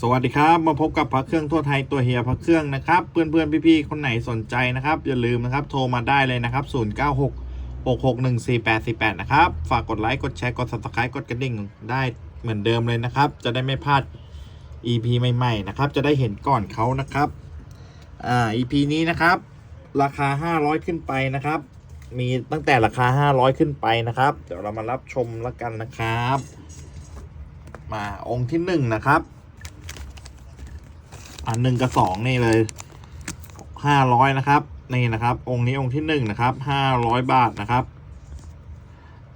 สวัสดีครับ มาพบกับพระเครื่องทั่วไทยตัวเฮียพระเครื่องนะครับ เพื่อนๆพี่ๆคนไหนสนใจนะครับ อย่าลืมนะครับโทรมาได้เลยนะครับ 096 661 4848 นะครับ ฝากกดไลค์กดแชร์กด subscribe กดกระดิ่งได้เหมือนเดิมเลยนะครับ จะได้ไม่พลาด EP ใหม่ๆนะครับ จะได้เห็นก่อนเขานะครับอ่า EP นี้นะครับ ราคา 500 ขึ้นไปนะครับ มีตั้งแต่ราคา 500 ขึ้นไปนะครับ เดี๋ยวเรามารับชมแล้วกันนะครับ มาองค์ที่หนึ่งนะครับ อันหนึ่งกับสองนี่เลยห้าร้อยนะครับ นี่นะครับ องค์นี้องค์ที่หนึ่งนะครับห้าร้อยบาทนะครับ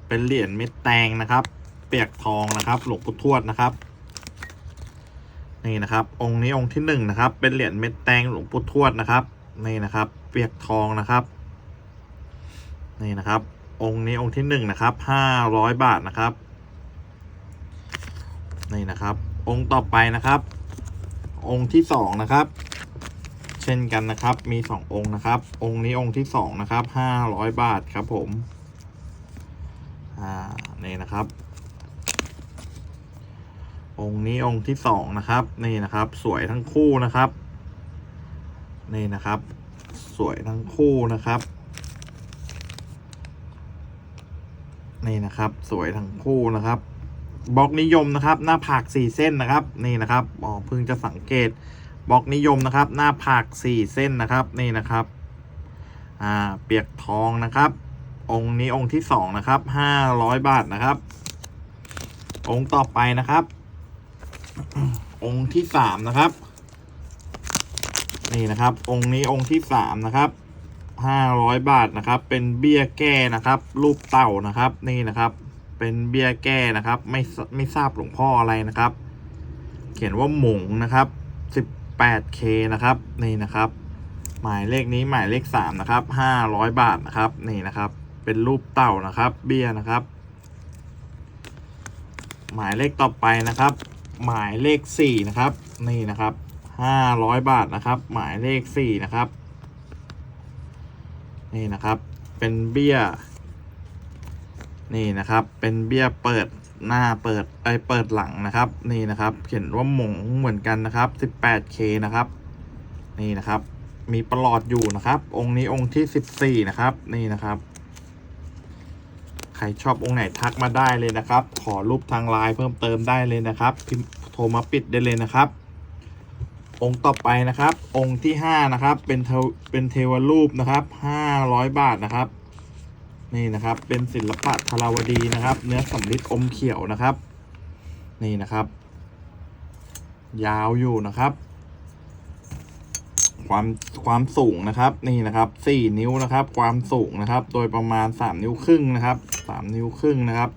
เป็นเหรียญเม็ดแตงนะครับ เปียกทองนะครับหลวงปู่ทวดนะครับ นี่นะครับ องค์นี้องค์ที่หนึ่งนะครับ เป็นเหรียญเม็ดแตงหลวงปู่ทวดนะครับ นี่นะครับ เปียกทองนะครับ นี่นะครับ องค์นี้องค์ที่หนึ่งนะครับห้าร้อยบาทนะครับ นี่นะครับ องค์ต่อไปนะครับ องค์ที่สองนะครับ เช่นกันนะครับ มีสององค์นะครับ องค์นี้องค์ที่สองนะครับห้าร้อยบาทครับผมอ่านี่นะครับ องค์นี้องค์ที่สองนะครับ นี่นะครับ สวยทั้งคู่นะครับ นี่นะครับ สวยทั้งคู่นะครับนี่นะครับ สวยทั้งคู่นะครับ บล็อกนิยมนะครับ หน้าผากสี่เส้นนะครับนี่นะครับอ๋อเพิ่งจะสังเกตบล็อกนิยมนะครับ หน้าผากสี่เส้นนะครับนี่นะครับอ่าเปียกทองนะครับ องค์นี้องค์ที่สองนะครับห้าร้อยบาทนะครับ องค์ต่อไปนะครับ องค์ที่สามนะครับนี่นะครับ องค์นี้องค์ที่สามนะครับห้าร้อยบาทนะครับ เป็นเบี้ยแก้นะครับ รูปเต่านะครับนี่นะครับ เป็นเบี้ยแก้นะครับ ไม่ไม่ทราบหลวงพ่ออะไรนะครับ เขียนว่าหมงนะครับ 18K นะครับนี่นะครับ หมายเลขนี้หมายเลขสามนะครับ500 บาทนะครับนี่นะครับ เป็นรูปเต่านะครับ เบี้ยนะครับ หมายเลขต่อไปนะครับ หมายเลขสี่นะครับนี่นะครับ500 บาทนะครับ หมายเลขสี่นะครับนี่นะครับ เป็นเบี้ย นี่นะครับ เป็นเบี้ยเปิดหน้าเปิดไอเปิดหลังนะครับ นี่นะครับ เขียนว่าหมงเหมือนกันนะครับ 18K นะครับ นี่นะครับ มีประหลอดอยู่นะครับ องค์นี้องค์ที่ 14 นะครับ นี่นะครับ ใครชอบองค์ไหนทักมาได้เลยนะครับ ขอรูปทางไลน์เพิ่มเติมได้เลยนะครับพิมพ์โทรมาปิดได้เลยนะครับ องค์ต่อไปนะครับ องค์ที่ 5 นะครับ เป็นเทวเป็นเทวรูปนะครับ 500 บาทนะครับ นี่นะครับ เป็นศิลปะธาราวดีนะครับ เนื้อสำริดอมเขียวนะครับ นี่นะครับ ยาวอยู่นะครับ ความความสูงนะครับ นี่นะครับสี่นิ้วนะครับ ความสูงนะครับ โดยประมาณสามนิ้วครึ่งนะครับสามนิ้วครึ่งนะครับ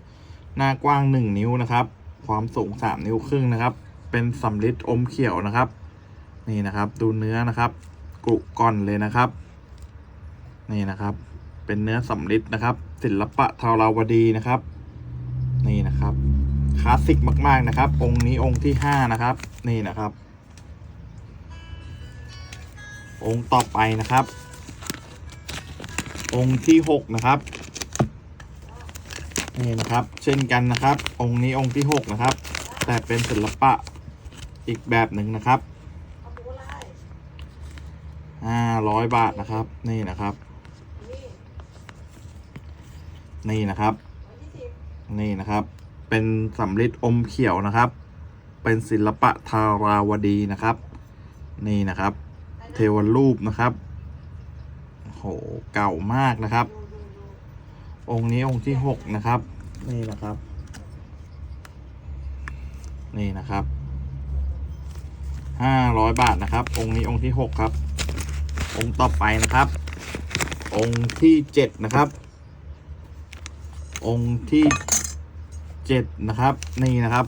หน้ากว้างหนึ่งนิ้วนะครับ ความสูงสามนิ้วครึ่งนะครับ เป็นสำริดอมเขียวนะครับ นี่นะครับ ดูเนื้อนะครับกรุก่อนเลยนะครับ นี่นะครับ เป็นเนื้อสำริดนะครับ ศิลปะทาราวดีนะครับ นี่นะครับคลาสสิกมาก ๆนะครับ องค์นี้องค์ที่ห้านะครับ นี่นะครับ องค์ต่อไปนะครับ องค์ที่หกนะครับนี่นะครับ เช่นกันนะครับ องค์นี้องค์ที่หกนะครับ แต่เป็นศิลปะอีกแบบหนึ่งนะครับห้าร้อยบาทนะครับ นี่นะครับ นี่นะครับ นี่นะครับ เป็นสำริดอมเขียวนะครับ เป็นศิลปะทาราวดีนะครับ นี่นะครับ เทวรูปนะครับโหเก่ามากนะครับ องค์นี้องค์ที่หกนะครับ นี่นะครับ นี่นะครับห้าร้อยบาทนะครับ องค์นี้องค์ที่หกครับ องค์ต่อไปนะครับ องค์ที่เจ็ดนะครับ องค์ที่เจ็ดนะครับนี่นะครับ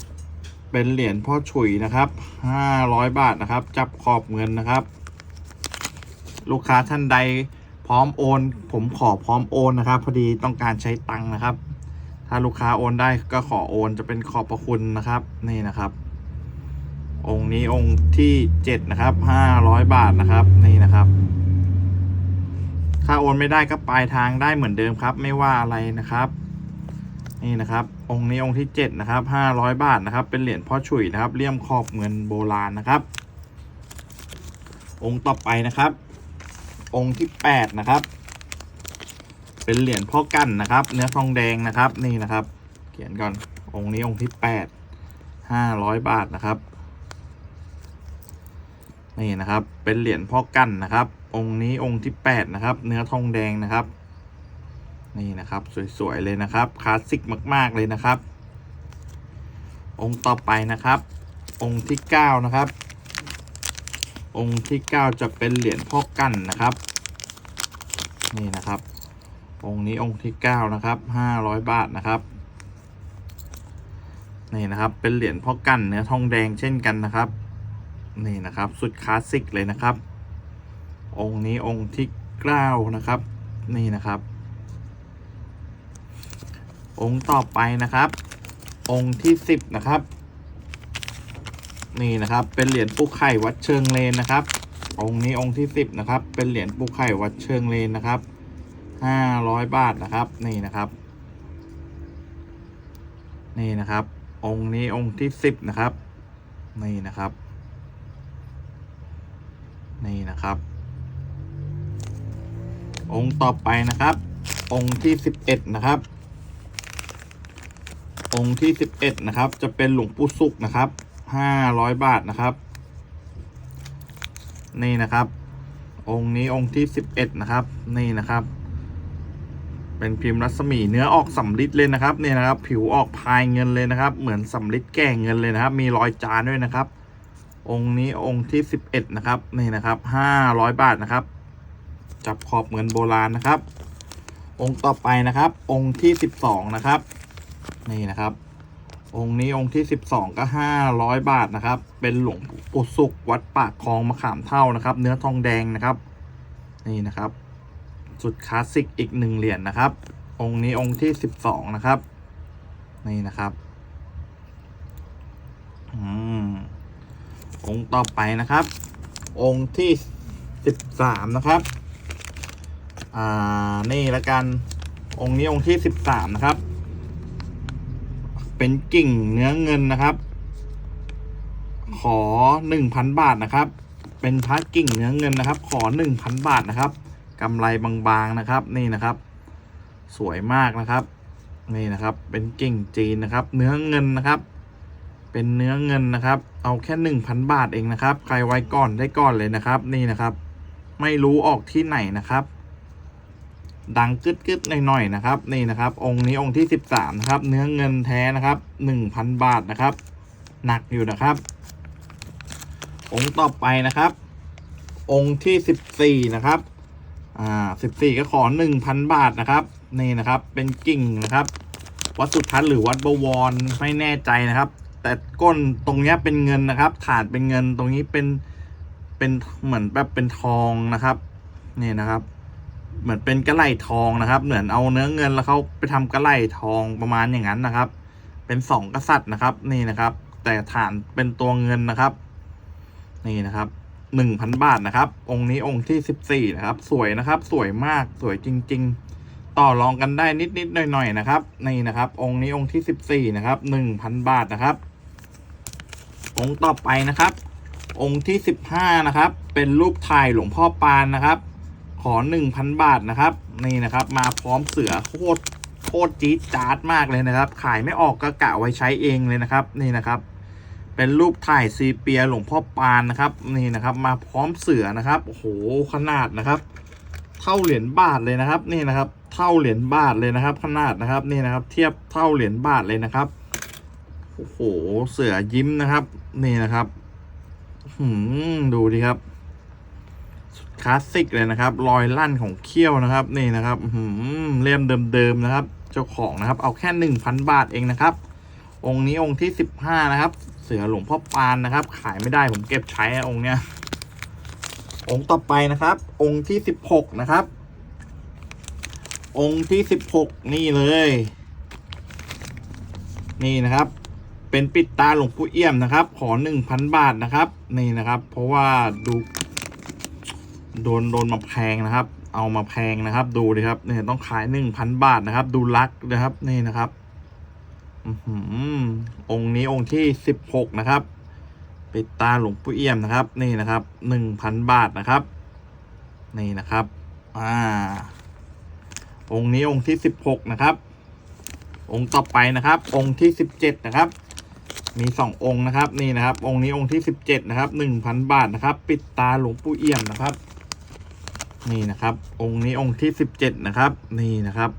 เป็นเหรียญพ่อฉุยนะครับห้าร้อยบาทนะครับ จับขอบเงินนะครับ ลูกค้าท่านใดพร้อมโอน ผมขอพร้อมโอนนะครับ พอดีต้องการใช้ตังค์นะครับ ถ้าลูกค้าโอนได้ก็ขอโอนจะเป็นขอบพระคุณนะครับนี่นะครับ องค์นี้องค์ที่เจ็ดนะครับห้าร้อยบาทนะครับนี่นะครับถ้าโอนไม่ได้ก็ปลายทางได้เหมือนเดิมครับ ไม่ว่าอะไรนะครับ นี่นะครับองค์นี้องค์ที่เจ็ดนะครับห้าร้อยบาทนะครับ เป็นเหรียญพ่อฉุยนะครับเลี่ยมขอบเงินโบราณนะครับ องค์ต่อไปนะครับ องค์ที่แปดนะครับ เป็นเหรียญพ่อกั้นนะครับ เนื้อทองแดงนะครับนี่นะครับ เขียนก่อนองค์นี้องค์ที่แปดห้าร้อยบาทนะครับนี่นะครับเป็นเหรียญพ่อกั้นนะครับ องค์นี้องค์ที่แปดนะครับ เนื้อทองแดงนะครับ นี่นะครับ สวย ๆ เลยนะครับ คลาสสิกมาก ๆ เลยนะครับ องค์ต่อไปนะครับ องค์ที่เก้านะครับ องค์ที่เก้าจะเป็นเหรียญพ่อกั้นนะครับ นี่นะครับ องค์นี้องค์ที่เก้านะครับห้าร้อยบาทนะครับ นี่นะครับ เป็นเหรียญพ่อกั้นเนื้อทองแดงเช่นกันนะครับ นี่นะครับ สุดคลาสสิกเลยนะครับ องค์นี้องค์ที่เก้านะครับ นี่นะครับ องค์ต่อไปนะครับ องค์ที่สิบนะครับ นี่นะครับ เป็นเหรียญปูไข่วัดเชิงเลนนะครับ องค์นี้องค์ที่สิบนะครับ เป็นเหรียญปูไข่วัดเชิงเลนนะครับห้าร้อยบาทนะครับ นี่นะครับ นี่นะครับ องค์นี้องค์ที่สิบนะครับ นี่นะครับ นี่นะครับ องค์ต่อไปนะครับ องค์ที่สิบเอ็ดนะครับ องค์ที่สิบเอ็ดนะครับ จะเป็นหลวงปู่สุกนะครับห้าร้อยบาทนะครับ นี่นะครับ องค์นี้องค์ที่สิบเอ็ดนะครับ นี่นะครับ เป็นพิมพ์รัศมีเนื้อออกสำริดเลยนะครับนี่นะครับ ผิวออกพายเงินเลยนะครับ เหมือนสำริดแก่เงินเลยนะครับ มีรอยจานด้วยนะครับ องค์นี้องค์ที่สิบเอ็ดนะครับ นี่นะครับห้าร้อยบาทนะครับ จับขอบเงินโบราณนะครับองค์ต่อไปนะครับ องค์ที่สิบสองนะครับ นี่นะครับ องค์นี้องค์ที่สิบสองก็ห้าร้อยบาทนะครับ เป็นหลวงปู่สุกวัดปากคลองมะขามเท่านะครับ เนื้อทองแดงนะครับ นี่นะครับ สุดคลาสสิกอีกหนึ่งเหรียญนะครับ องค์นี้องค์ที่สิบสองนะครับ นี่นะครับอืมองค์ต่อไปนะครับ องค์ที่สิบสามนะครับอ่านี่ละกันองค์นี้องค์ที่สิบสามนะครับ เป็นกิ่งเนื้อเงินนะครับ ขอหนึ่งพันบาทนะครับ เป็นพระกิ่งเนื้อเงินนะครับ ขอหนึ่งพันบาทนะครับกำไรบางๆนะครับ นี่นะครับ สวยมากนะครับ นี่นะครับ เป็นกิ่งจีนนะครับ เนื้อเงินนะครับ เป็นเนื้อเงินนะครับ เอาแค่หนึ่งพันบาทเองนะครับ ใครไว้ก่อนได้ก่อนเลยนะครับ นี่นะครับ ไม่รู้ออกที่ไหนนะครับ ดังกึดกึดหน่อยๆนะครับ นี่นะครับ องค์นี้องค์ที่สิบสามนะครับ เนื้อเงินแท้นะครับหนึ่งพันบาทนะครับ หนักอยู่นะครับ องค์ต่อไปนะครับ องค์ที่สิบสี่นะครับ อ่าสิบสี่ก็ขอหนึ่งพันบาทนะครับ นี่นะครับ เป็นกิ่งนะครับ วัดสุทัศน์หรือวัดบวรไม่แน่ใจนะครับ แต่ก้นตรงนี้เป็นเงินนะครับฐานเป็นเงินตรงนี้เป็นเป็นเหมือนแบบเป็นทองนะครับ นี่นะครับ เหมือนเป็นกระไหลทองนะครับ เหมือนเอาเนื้อเงินแล้วเขาไปทำกระไหลทองประมาณอย่างนั้นนะครับ เป็นสองกษัตริย์นะครับ นี่นะครับ แต่ฐานเป็นตัวเงินนะครับ นี่นะครับหนึ่งพันบาทนะครับ องค์นี้องค์ที่สิบสี่นะครับ สวยนะครับ สวยมากสวยจริง ๆ ต่อรองกันได้นิดๆหน่อยๆนะครับ นี่นะครับ องค์นี้องค์ที่สิบสี่นะครับหนึ่งพันบาทนะครับ องค์ต่อไปนะครับ องค์ที่สิบห้านะครับ เป็นรูปถ่ายหลวงพ่อปานนะครับ ขอหนึ่งพันบาทนะครับ นี่นะครับมาพร้อมเสือโคตรโคตรจี๊ดจ๊าดมากเลยนะครับ ขายไม่ออกก็กะไว้ใช้เองเลยนะครับ นี่นะครับ เป็นรูปถ่ายซีเปียหลวงพ่อปานนะครับ นี่นะครับมาพร้อมเสือนะครับโอ้โหขนาดนะครับ เท่าเหรียญบาทเลยนะครับ นี่นะครับ เท่าเหรียญบาทเลยนะครับ ขนาดนะครับนี่นะครับ เทียบเท่าเหรียญบาทเลยนะครับโอ้โหเสือยิ้มนะครับ นี่นะครับ หืมดูดิครับ คลาสสิกเลยนะครับ รอยลั่นของเขี้ยวนะครับนี่นะครับหือเล่มเดิมๆนะครับ เจ้าของนะครับ เอาแค่หนึ่งพันบาทเองนะครับ องค์นี้องค์ที่สิบห้านะครับ เสือหลวงพ่อปานนะครับ ขายไม่ได้ผมเก็บใช้อองค์เนี้ยองค์ต่อไปนะครับ องค์ที่สิบหกนะครับ องค์ที่สิบหกนี่เลย นี่นะครับเป็นปิดตาหลวงปู่เอี่ยมนะครับ ขอหนึ่งพันบาทนะครับ นี่นะครับ เพราะว่าดู โดนโดนมาแพงนะครับ เอามาแพงนะครับ ดูดิครับเนี่ยต้องขายหนึ่งพันบาทนะครับ ดูลักนะครับนี่นะครับอื้อหือองค์นี้องค์ที่สิบหกนะครับ ปิดตาหลวงปู่เอี่ยมนะครับ นี่นะครับหนึ่งพันบาทนะครับ นี่นะครับ อ่า องค์นี้องค์ที่สิบหกนะครับ องค์ต่อไปนะครับ องค์ที่สิบเจ็ดนะครับ มีสององค์นะครับ นี่นะครับ องค์นี้องค์ที่สิบเจ็ดนะครับหนึ่งพันบาทนะครับ ปิดตาหลวงปู่เอี่ยมนะครับ นี่นะครับ องค์นี้องค์ที่สิบเจ็ดนะครับ นี่นะครับ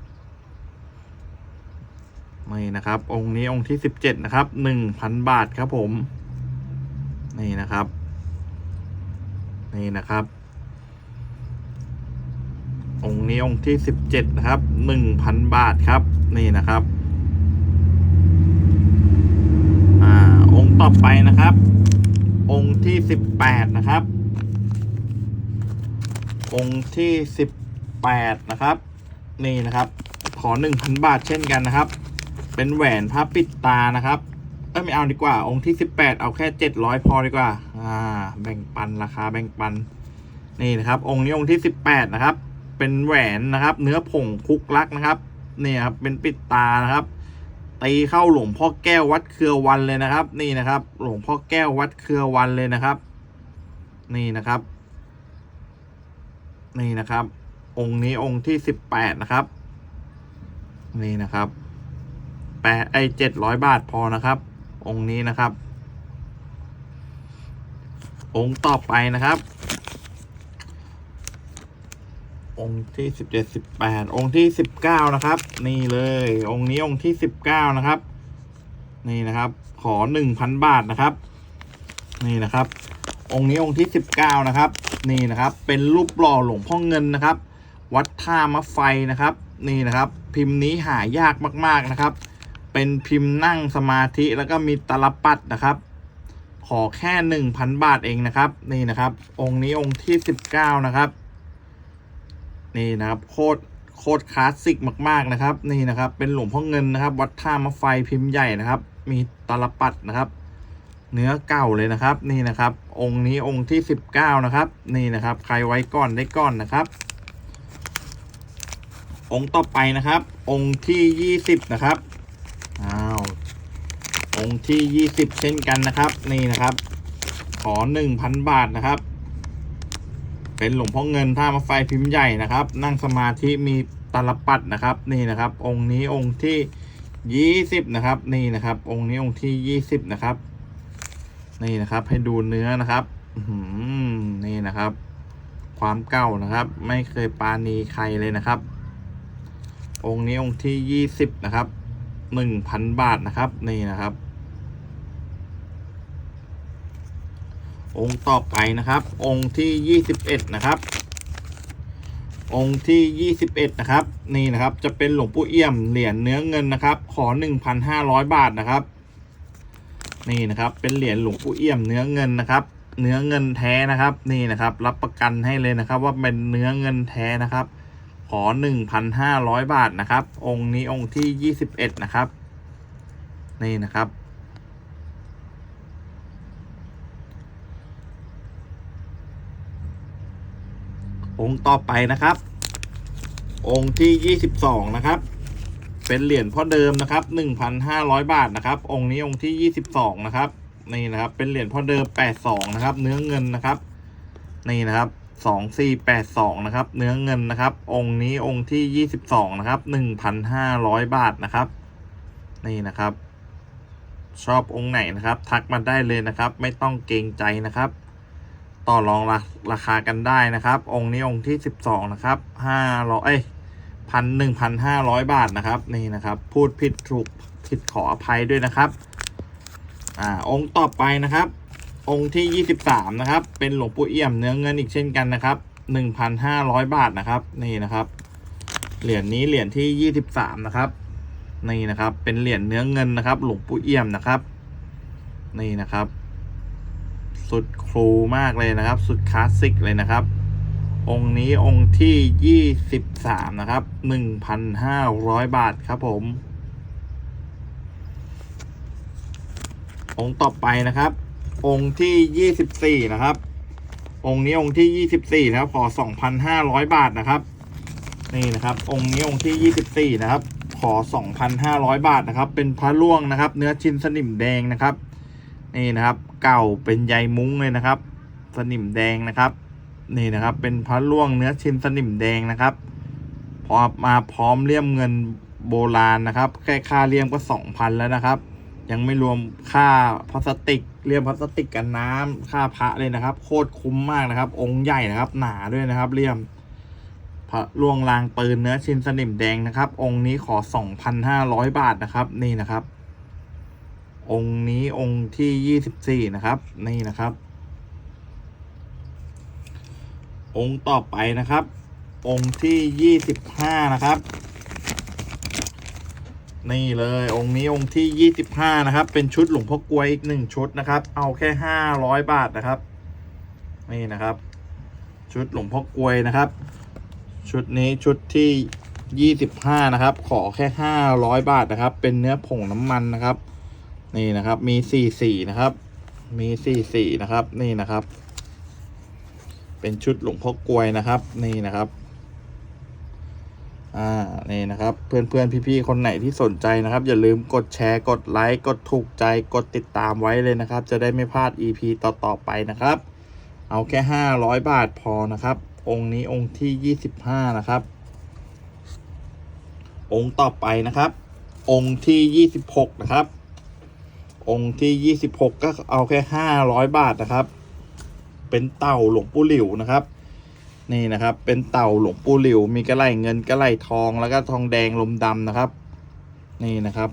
นี่นะครับ องค์นี้องค์ที่สิบเจ็ดนะครับหนึ่งพันบาทครับผม นี่นะครับ นี่นะครับ องค์นี้องค์ที่สิบเจ็ดนะครับหนึ่งพันบาทครับ นี่นะครับ อ่า องค์ต่อไปนะครับ องค์ที่สิบแปดนะครับ องค์ที่สิบแปดนะครับ นี่นะครับ ขอหนึ่งพันบาทเช่นกันนะครับ เป็นแหวนพระปิดตานะครับ เอ้ยไม่เอาดีกว่า องค์ที่สิบแปดเอาแค่เจ็ดร้อยพอดีกว่า อ่า แบ่งปันราคาแบ่งปัน นี่นะครับ องค์นี้องค์ที่สิบแปดนะครับ เป็นแหวนนะครับ เนื้อผงคุกลักนะครับ นี่ครับ เป็นปิดตานะครับตีเข้าหลวงพ่อแก้ววัดเครือวันเลยนะครับ นี่นะครับ หลวงพ่อแก้ววัดเครือวันเลยนะครับ นี่นะครับ นี่นะครับ องค์นี้องค์ที่สิบแปดนะครับ นี่นะครับแปดไอเจ็ดร้อยบาทพอนะครับ องค์นี้นะครับ องค์ต่อไปนะครับ องค์ที่สิบเจ็ดสิบแปดองค์ที่สิบเก้านะครับ นี่เลย องค์นี้องค์ที่สิบเก้านะครับ นี่นะครับ ขอหนึ่งพันบาทนะครับ นี่นะครับ องค์นี้องค์ที่สิบเก้านะครับ นี่นะครับ เป็นรูปหล่อหลวงพ่อเงินนะครับ วัดท่ามะไฟนะครับ นี่นะครับ พิมพ์นี้หายากมากๆนะครับ เป็นพิมพ์นั่งสมาธิแล้วก็มีตลปัดนะครับ ขอแค่หนึ่งพันบาทเองนะครับ นี่นะครับ องค์นี้องค์ที่สิบเก้านะครับ นี่นะครับโคตรโคตรคลาสสิกมาก ๆนะครับ นี่นะครับ เป็นหลวงพ่อเงินนะครับ วัดท่ามะไฟพิมพ์ใหญ่นะครับ มีตลปัดนะครับ เนื้อเก่าเลยนะครับ นี่นะครับ องค์นี้องค์ที่สิบเก้านะครับ นี่นะครับ ใครไว้ก่อนได้ก่อนนะครับ องค์ต่อไปนะครับ องค์ที่ยี่สิบนะครับอ้าวองค์ที่ยี่สิบเช่นกันนะครับ นี่นะครับ ขอหนึ่งพันบาทนะครับ เป็นหลวงพ่อเงินท่ามาไฟพิมพ์ใหญ่นะครับ นั่งสมาธิมีตลปัดนะครับ นี่นะครับ องค์นี้องค์ที่ยี่สิบนะครับ นี่นะครับ องค์นี้องค์ที่ยี่สิบนะครับ นี่นะครับ ให้ดูเนื้อนะครับอนี่นะครับ ความเก่านะครับ ไม่เคยปาณีใครเลยนะครับ องค์นี้องค์ที่ยี่สิบนะครับหนึ่งพันบาทนะครับ นี่นะครับ องค์ต่อไปนะครับ องค์ที่ยี่สิบเอ็ดนะครับ องค์ที่ยี่สิบเอ็ดนะครับ นี่นะครับ จะเป็นหลวงปู่เอี่ยมเหรียญเนื้อเงินนะครับ ขอหนึ่งพันห้าร้อยบาทนะครับ นี่นะครับ เป็นเหรียญหลวงปู่เอี่ยมเนื้อเงินนะครับ เนื้อเงินแท้นะครับ นี่นะครับ รับประกันให้เลยนะครับ ว่าเป็นเนื้อเงินแท้นะครับ ขอหนึ่งพันห้าร้อยบาทนะครับ องค์นี้องค์ที่ยี่สิบเอ็ดนะครับ นี่นะครับองค์ต่อไปนะครับ องค์ที่ยี่สิบสองนะครับ เป็นเหรียญพ่อเดิมนะครับหนึ่งพันห้าร้อยบาทนะครับ องค์นี้องค์ที่ยี่สิบสองนะครับ นี่นะครับ เป็นเหรียญพ่อเดิมแปดสองนะครับ เนื้อเงินนะครับ นี่นะครับสองสี่แปดสองนะครับ เนื้อเงินนะครับ องค์นี้องค์ที่ยี่สิบสองนะครับหนึ่งพันห้าร้อยบาทนะครับ นี่นะครับ ชอบองค์ไหนนะครับ ทักมาได้เลยนะครับ ไม่ต้องเกรงใจนะครับ ต่อรองราราคากันได้นะครับ องค์นี้องค์ที่สิบสองนะครับห้าร้อย พันหนึ่งพันห้าร้อยบาทนะครับนี่นะครับ พูดผิดถูกผิดขออภัยด้วยนะครับอ่าองค์ต่อไปนะครับ องค์ที่ยี่สิบสามนะครับ เป็นหลวงปู่เอี่ยมเนื้อเงินอีกเช่นกันนะครับหนึ่งพันห้าร้อยบาทนะครับนี่นะครับ เหรียญนี้เหรียญที่ยี่สิบสามนะครับนี่นะครับ เป็นเหรียญเนื้อเงินนะครับ หลวงปู่เอี่ยมนะครับ นี่นะครับ สุดครูมากเลยนะครับ สุดคลาสสิกเลยนะครับ องค์นี้องค์ที่ยี่สิบสามนะครับหนึ่งพันห้าร้อยบาทครับผม องค์ต่อไปนะครับ องค์ที่ยี่สิบสี่นะครับ องค์นี้องค์ที่ยี่สิบสี่นะครับ ขอสองพันห้าร้อยบาทนะครับ นี่นะครับ องค์นี้องค์ที่ยี่สิบสี่นะครับ ขอ 2,500 บาทนะครับ เป็นพระล่วงนะครับ เนื้อชิ้นสนิมแดงนะครับ นี่นะครับ เก่าเป็นใยมุ้งเลยนะครับ สนิมแดงนะครับ นี่นะครับ เป็นพระล่วงเนื้อชิ้นสนิมแดงนะครับ พอมาพร้อมเลี่ยมเงินโบราณนะครับ แค่ค่าเลี่ยมก็2,000แล้วนะครับ ยังไม่รวมค่าพลาสติกเลี่ยมพลาสติกกันน้ำค่าพระเลยนะครับ โคตรคุ้มมากนะครับ องค์ใหญ่นะครับ หนาด้วยนะครับ เลี่ยม พระล่วงลางปืนเนื้อชิ้นสนิมแดงนะครับ องค์นี้ขอ2,500บาทนะครับ นี่นะครับ องค์นี้องค์ที่24นะครับ นี่นะครับ องค์ต่อไปนะครับ องค์ที่25นะครับ นี่เลยองค์นี้องค์ที่25นะครับ เป็นชุดหลวงพ่อกลวยอีกหนึ่งชุดนะครับ เอาแค่500บาทนะครับ นี่นะครับ ชุดหลวงพ่อกลวยนะครับ ชุดนี้ชุดที่25นะครับ ขอแค่500บาทนะครับ เป็นเนื้อผงน้ำมันนะครับ นี่นะครับ มีสี่สีนะครับ มีสี่สีนะครับ นี่นะครับ เป็นชุดหลวงพ่อกลวยนะครับ นี่นะครับ อ่า นี่นะครับ เพื่อนเพื่อนพี่พี่ๆคนไหนที่สนใจนะครับ อย่าลืมกดแชร์ กดไลค์ กดถูกใจ กดติดตามไว้เลยนะครับ จะได้ไม่พลาด EP ต่อๆไปนะครับ เอาแค่ 500 บาทพอนะครับ องค์นี้องค์ที่ 25 นะครับ องค์ต่อไปนะครับ องค์ที่ 26 นะครับองค์ที่ 26 ก็เอาแค่ 500 บาทนะครับ เป็นเต่าหลวงปู่หลิวนะครับ นี่นะครับ เป็นเต่าหลวงปู่หลิว มีกระไหลเงินกระไหลทองแล้วก็ทองแดงลมดำนะครับ นี่นะครับ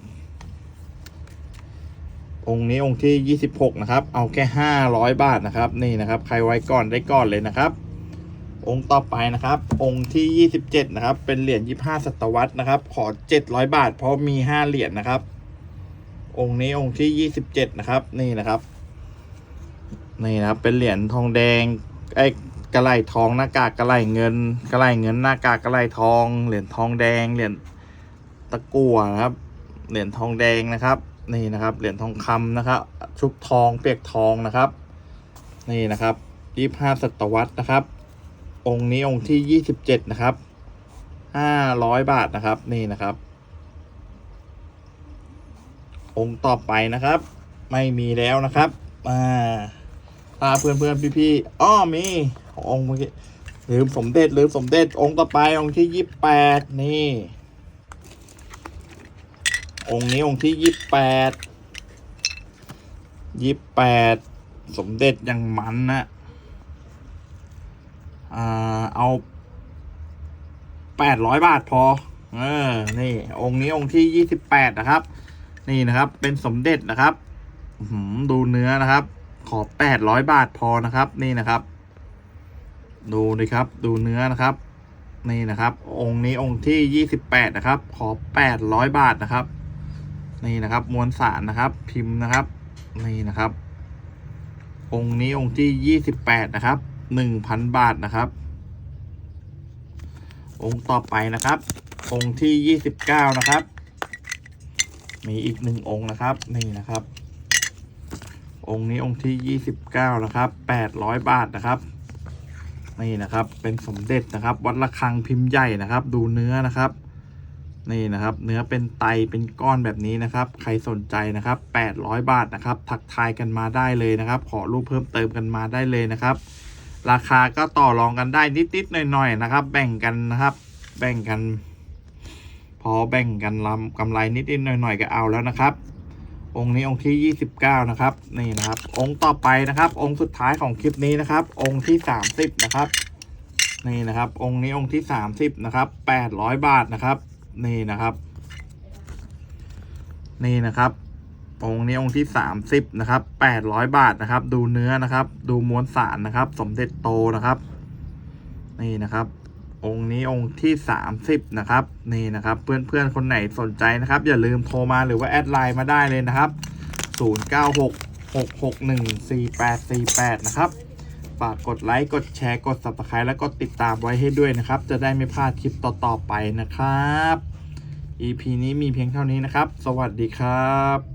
องค์นี้องค์ที่ 26 นะครับ เอาแค่ 500 บาทนะครับ นี่นะครับ ใครไว้ก่อนได้ก่อนเลยนะครับ องค์ต่อไปนะครับ องค์ที่ 27 นะครับ เป็นเหรียญ25ศตวรรษนะครับ ขอ 700 บาท เพราะมี 5 เหรียญนะครับองค์นี้องค์ที่ 27 นะครับ นี่นะครับ นี่นะครับเป็นเหรียญทองแดงไอ้กระไหลทองหน้ากากกระไหลเงินกระไหลเงินหน้ากากกระไหลทอง เหรียญทองแดงเหรียญตะกั่วนะครับเหรียญทองแดงนะครับ นี่นะครับเหรียญทองคำนะครับ ชุบทองเปียกทองนะครับ นี่นะครับยี่ห้าศตวรรษนะครับ องค์นี้องค์ที่ยี่สิบเจ็ดนะครับห้าร้อยบาทนะครับนี่นะครับ องค์ต่อไปนะครับ ไม่มีแล้วนะครับอ่า ตาเพื่อนเพื่อนพี่พี่ๆอ้อมีองค์เมื่อกี้ลืมสมเด็จลืมสมเด็จองค์ต่อไปองค์ที่ยี่แปดนี่ องค์นี้องค์ที่ยี่แปดยี่แปดสมเด็จอย่างมันนะอ่าเอาแปดร้อยบาทพอเออนี่องค์นี้องค์ที่ยี่สิบแปดนะครับ นี่นะครับเป็นสมเด็จนะครับหือดูเนื้อนะครับ ขอแปดร้อยบาทพอนะครับนี่นะครับ ดูดิครับ ดูเนื้อนะครับ นี่นะครับ องค์นี้องค์ที่ยี่สิบแปดนะครับ ขอแปดร้อยบาทนะครับ นี่นะครับมวลสารนะครับ พิมพ์นะครับ นี่นะครับ องค์นี้องค์ที่ยี่สิบแปดนะครับหนึ่งพันบาทนะครับ องค์ต่อไปนะครับ องค์ที่ยี่สิบเก้านะครับ มีอีกหนึ่งองค์นะครับ นี่นะครับ องค์นี้องค์ที่ยี่สิบเก้านะครับแปดร้อยบาทนะครับ นี่นะครับ เป็นสมเด็จนะครับ วัดระฆังพิมพ์ใหญ่นะครับ ดูเนื้อนะครับ นี่นะครับ เนื้อเป็นไตเป็นก้อนแบบนี้นะครับ ใครสนใจนะครับ 800 บาทนะครับ ทักทายกันมาได้เลยนะครับ ขอรูปเพิ่มเติมกันมาได้เลยนะครับ ราคาก็ต่อรองกันได้นิดๆหน่อยๆนะครับ แบ่งกันนะครับ แบ่งกัน พอแบ่งกันลำกำไรนิดๆหน่อยๆก็เอาแล้วนะครับ องค์นี้องค์ที่ 29 นะครับ นี่นะครับ องค์ต่อไปนะครับ องค์สุดท้ายของคลิปนี้นะครับ องค์ที่ 30 นะครับ นี่นะครับ องค์นี้องค์ที่ 30 นะครับ 800 บาทนะครับ นี่นะครับ นี่นะครับ องค์นี้องค์ที่ 30 นะครับ 800 บาทนะครับ ดูเนื้อนะครับ ดูม้วลสารนะครับ สมเด็จโตนะครับ นี่นะครับ องค์นี้องค์ที่ 30 นะครับ นี่นะครับ เพื่อนๆ คนไหนสนใจนะครับ อย่าลืมโทรมาหรือว่าแอดไลน์มาได้เลยนะครับ 0966614848 นะครับ ฝากกดไลค์ กดแชร์ กด subscribe แล้วก็ติดตามไว้ให้ด้วยนะครับ จะได้ไม่พลาดคลิปต่อๆไปนะครับ EP นี้มีเพียงเท่านี้นะครับ สวัสดีครับ